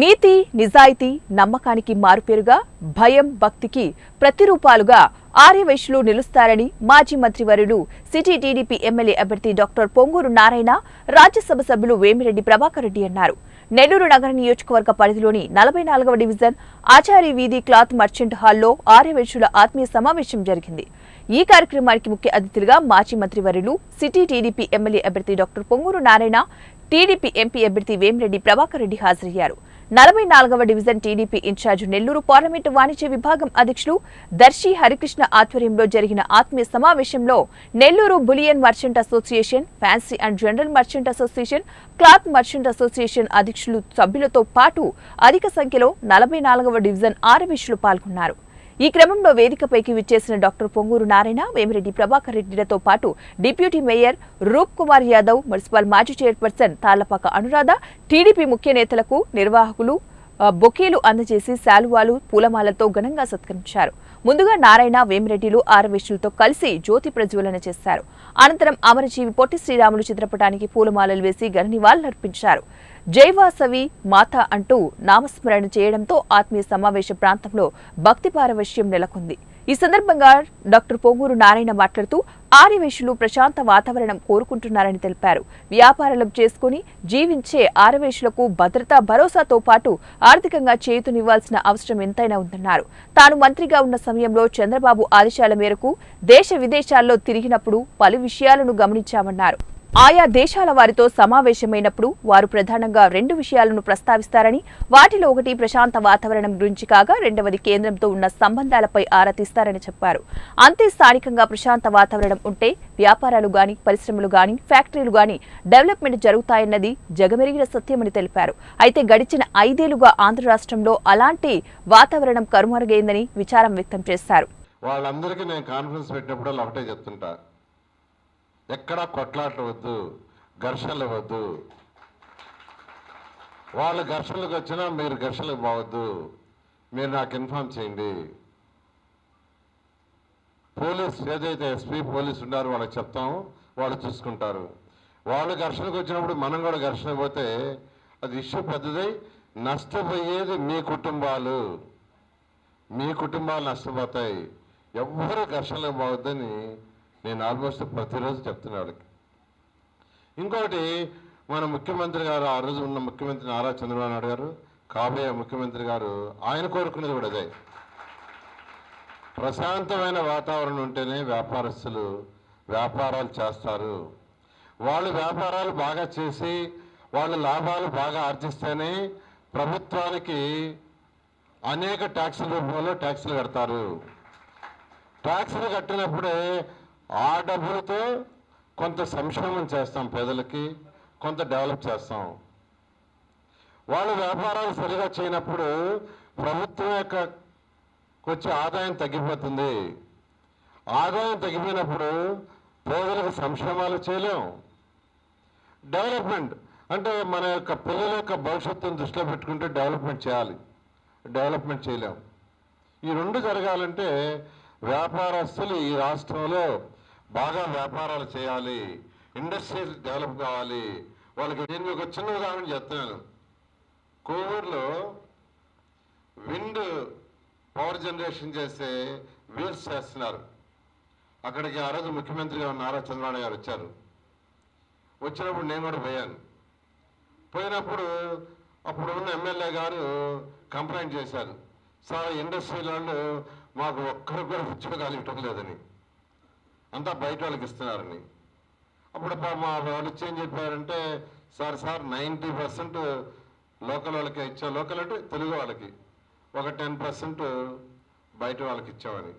నీతి నిజాయితీ నమ్మకానికి మారుపేరుగా భయం భక్తికి ప్రతిరూపాలుగా ఆర్యవైశ్యులు నిలుస్తారని మాజీ మంత్రివర్యులు సిటీ టీడీపీ ఎమ్మెల్యే అభ్యర్థి డాక్టర్ పొంగూరు నారాయణ రాజ్యసభ సభ్యులు వేమిరెడ్డి ప్రభాకర్ రెడ్డి అన్నారు. నెల్లూరు నగర నియోజకవర్గ పరిధిలోని నలభై నాలుగవ డివిజన్ ఆచారి వీధి క్లాత్ మర్చెంట్ హాల్లో ఆర్యవైశ్యుల ఆత్మీయ సమావేశం జరిగింది. ఈ కార్యక్రమానికి ముఖ్య అతిథులుగా మాజీ మంత్రివర్యులు సిటీ టీడీపీ ఎమ్మెల్యే అభ్యర్థి doctor Ponguru Narayana TDP MP అభ్యర్థి వేమిరెడ్డి ప్రభాకర్ రెడ్డి హాజరయ్యారు. నలభై నాలుగవ division TDP incharge Nellore parliament వాణిజ్య విభాగం అధ్యక్షులు దర్శి హరికృష్ణ ఆధ్వర్యంలో జరిగిన ఆత్మీయ సమావేశంలో Nellore bullion merchant association fancy and general merchant association cloth merchant association అధ్యక్షులు సభ్యులతో పాటు అధిక సంఖ్యలో నలభై నాలుగవ డివిజన్ ఆర్యవిషులు పాల్గొన్నారు. ఈ క్రమంలో వేదికపైకి విచ్చేసిన డాక్టర్ పొంగూరు నారాయణ వేమిరెడ్డి ప్రభాకర్ రెడ్డిలతో పాటు deputy mayor Roop Kumar Yadav municipal మాజీ చైర్పర్సన్ తాళ్ళపాక అనురాధ టీడీపీ ముఖ్య నేతలకు నిర్వాహకులు బొకేలు అందజేసి శాలువాలు పూలమాలతో ఘనంగా సత్కరించారు. ముందుగా నారాయణ వేమిరెడ్డిలు ఆరవేశులతో కలిసి జ్యోతి ప్రజ్వలన చేశారు. అనంతరం అమరజీవి పొట్టి శ్రీరాములు చిత్రపటానికి పూలమాలలు వేసి ఘన నివాళులర్పించారు. జైవాసవి మాత అంటూ నామస్మరణ చేయడంతో ఆత్మీయ సమావేశ ప్రాంతంలో భక్తి పారవశ్యం నెలకొంది. ఈ సందర్భంగా డాక్టర్ పొంగూరు నారాయణ మాట్లాడుతూ ఆర్యవేశులు ప్రశాంత వాతావరణం కోరుకుంటున్నారని తెలిపారు. వ్యాపారాలు చేసుకుని జీవించే ఆరవేశులకు భద్రతా భరోసాతో పాటు ఆర్థికంగా చేతునివ్వాల్సిన అవసరం ఎంతైనా ఉందన్నారు. తాను మంత్రిగా ఉన్న సమయంలో చంద్రబాబు ఆదేశాల మేరకు దేశ విదేశాల్లో తిరిగినప్పుడు పలు విషయాలను గమనించామన్నారు. ఆయా దేశాల వారితో సమావేశమైనప్పుడు వారు ప్రధానంగా రెండు విషయాలను ప్రస్తావిస్తారని వాటిలో ఒకటి ప్రశాంత వాతావరణం గురించి కాగా రెండవది కేంద్రంతో ఉన్న సంబంధాలపై ఆరా తీస్తారని చెప్పారు. అంతే స్థానికంగా ప్రశాంత వాతావరణం ఉంటే వ్యాపారాలు గాని పరిశ్రమలు గాని ఫ్యాక్టరీలు గాని డెవలప్మెంట్ జరుగుతాయన్నది జగమెరిగిన సత్యమని తెలిపారు. అయితే గడిచిన ఐదేళ్ళుగా ఆంధ్ర రాష్ట్రంలో అలాంటి వాతావరణం కరుమరుగైందని విచారం వ్యక్తం చేశారు. వాళ్ళందరికీ నేను కాన్ఫరెన్స్ పెట్టినప్పుడు ఒకటే చెప్తుంటా ఎక్కడా కొట్లాటలు వద్దు ఘర్షణలు వద్దు వాళ్ళు ఘర్షణలకు వచ్చినా మీరు ఘర్షణలకు పోవద్దు. మీరు నాకు ఇన్ఫామ్ చేయండి. పోలీస్ ఏదైతే ఎస్పీ పోలీస్ ఉన్నారో వాళ్ళకి చెప్తాము వాళ్ళు చూసుకుంటారు. వాళ్ళు ఘర్షణకు వచ్చినప్పుడు మనం కూడా ఘర్షణ పోతే అది ఇష్యూ పెద్దదై నష్టపోయేది మీ కుటుంబాలు. మీ కుటుంబాలు నష్టపోతాయి. ఎవ్వరూ ఘర్షణలకు పోవద్దని నేను ఆల్మోస్ట్ ప్రతిరోజు చెప్తున్నా వాళ్ళకి. ఇంకొకటి మన ముఖ్యమంత్రి గారు ఆ రోజు ఉన్న ముఖ్యమంత్రి నారా చంద్రబాబు నాయుడు గారు కాబోయే ముఖ్యమంత్రి గారు ఆయన కోరుకునేది కూడా అదే. ప్రశాంతమైన వాతావరణం ఉంటేనే వ్యాపారస్తులు వ్యాపారాలు చేస్తారు. వాళ్ళు వ్యాపారాలు బాగా చేసి వాళ్ళ లాభాలు బాగా ఆర్జిస్తేనే ప్రభుత్వానికి అనేక ట్యాక్సుల రూపంలో ట్యాక్సులు కడతారు. ట్యాక్సులు కట్టినప్పుడే ఆ డబ్బులతో కొంత సంక్షేమం చేస్తాం పేదలకి కొంత డెవలప్ చేస్తాం. వాళ్ళు వ్యాపారాలు సరిగా చేయనప్పుడు ప్రభుత్వం యొక్క వచ్చే ఆదాయం తగ్గిపోతుంది. ఆదాయం తగ్గిపోయినప్పుడు పేదలకు సంక్షేమాలు చేయలేం. డెవలప్మెంట్ అంటే మన యొక్క పిల్లల యొక్క భవిష్యత్తును దృష్టిలో పెట్టుకుంటే డెవలప్మెంట్ చేయాలి. డెవలప్మెంట్ చేయలేం. ఈ రెండు జరగాలంటే వ్యాపారస్తులు ఈ రాష్ట్రంలో బాగా వ్యాపారాలు చేయాలి ఇండస్ట్రీస్ డెవలప్ కావాలి. వాళ్ళకి నేను మీకు ఒక చిన్న ఉదాహరణ చెప్తున్నాను. కోవూరులో విండ్ పవర్ జనరేషన్ చేసే వీల్స్ చేస్తున్నారు. అక్కడికి ఆ రోజు ముఖ్యమంత్రి గారు నారా చంద్రబాబు గారు వచ్చారు. వచ్చినప్పుడు నేను కూడా పోయాను. పోయినప్పుడు అప్పుడు ఉన్న ఎమ్మెల్యే గారు కంప్లైంట్ చేశారు. సార్ ఇండస్ట్రీ వాళ్ళు మాకు ఒక్కరికి కూడా ఉద్యోగాలు ఇవ్వటం లేదని. అంతా బయట వాళ్ళకి ఇస్తున్నారని అప్పుడు మా వాళ్ళు వచ్చి ఏం చెప్పారంటే sir sir ninety percent local వాళ్ళకి ఇచ్చా. లోకల్ అంటే తెలుగు వాళ్ళకి. ఒక టెన్ పర్సెంట్ బయట వాళ్ళకి ఇచ్చామని.